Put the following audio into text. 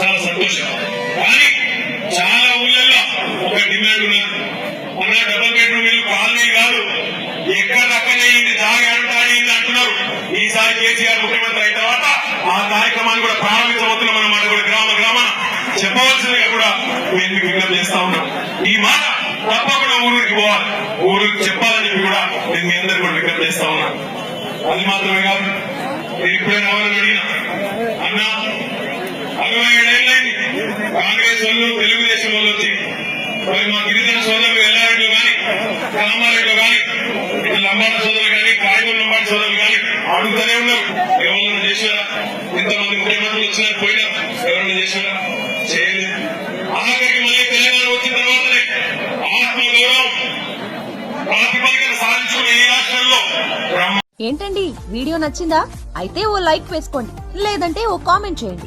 చాలా సంతోషం. కానీ చాలా ఊళ్ళల్లో ఒక డిమాండ్ ఉన్నారు అన్న డబుల్ బెడ్రూమ్ ఇల్లు కాలనీ కాదు. ఎక్కడక్కడే ఇది దాగి అంటాడు ఇది అంటున్నారు. ఈసారి కేసీఆర్ ముఖ్యమంత్రి అయిన తర్వాత ఆ కార్యక్రమాన్ని కూడా ప్రారంభించబోతున్నాం అన్నమాట కూడా గ్రామ గ్రామాన చెప్పవలసిందిగా కూడా మేము విజ్ఞప్తి చేస్తా ఉన్నాం ఈ మాట తప్పకుండా ఊరికి పోవాలి. ఊరికి చెప్పాలని చెప్పి కూడా నేను మీ అందరికి కూడా విజ్ఞప్తి చేస్తా ఉన్నాను. అది మాత్రమే కాదు నేను ఇప్పుడే రావాలని అడిగిన అన్నా అరవై ఏడేళ్ళైంది కాంగ్రెస్ వాళ్ళు తెలుగుదేశం వాళ్ళు వచ్చి మరి మా గిరిజన సోదరులు ఎల్లారెడ్డిలో కానీ రామారెడ్డిలో కానీ ఇట్లా లంబాడ సోదరులు కానీ కాయగూరు లంబాడ సోదరులు కానీ అడుగుతూనే ఉన్నారు. ఎవరైనా చేశారా? ఇంతమంది ముఖ్యమంత్రులు వచ్చినారు పోయినా ఎవరైనా చేశారా? చేయలేదు. ఆఖరికి మళ్ళీ తెలంగాణ వచ్చిన తర్వాతనే ఆత్మ ప్రాతిపదికన సాధించుకున్న ఈ రాష్ట్రంలో ఏంటండి? వీడియో నచ్చిందా? అయితే ఓ లైక్ వేసుకోండి. లేదంటే ఓ కామెంట్ చేయండి.